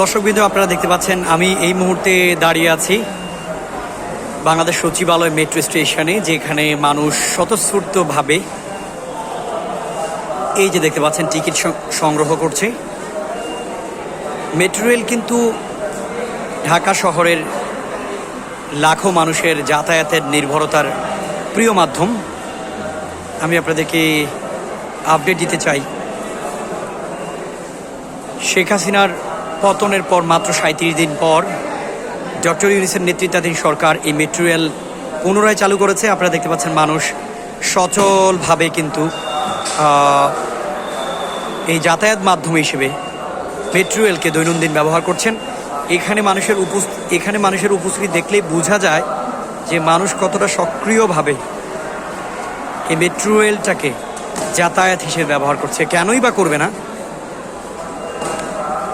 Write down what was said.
দর্শকবৃন্দ, আপনারা দেখতে পাচ্ছেন, আমি এই মুহূর্তে দাঁড়িয়ে আছি বাংলাদেশ সচিবালয় মেট্রো স্টেশনে, যেখানে মানুষ স্বতঃস্ফূর্তভাবে এই যে দেখতে পাচ্ছেন, টিকিট সংগ্রহ করছে। মেট্রো রেল কিন্তু ঢাকা শহরের লাখো মানুষের যাতায়াতের নির্ভরতার প্রিয় মাধ্যম। আমি আপনাদেরকে আপডেট দিতে চাই। শেখ হাসিনার পতনের পর মাত্র সাঁত্রিশ দিন পর ডক্টর ইউনিসের নেতৃত্বাধীন সরকার এই মেট্রো রেল পুনরায় চালু করেছে। আপনারা দেখতে পাচ্ছেন মানুষ সচলভাবে কিন্তু এই যাতায়াত মাধ্যম হিসেবে মেট্রো রেলকে দৈনন্দিন ব্যবহার করছেন। এখানে মানুষের উপস্থিত এখানে মানুষের উপস্থিতি দেখলেই বোঝা যায় যে মানুষ কতটা সক্রিয়ভাবে এই মেট্রো রেলটাকে যাতায়াত হিসেবে ব্যবহার করছে। কেনই বা করবে না?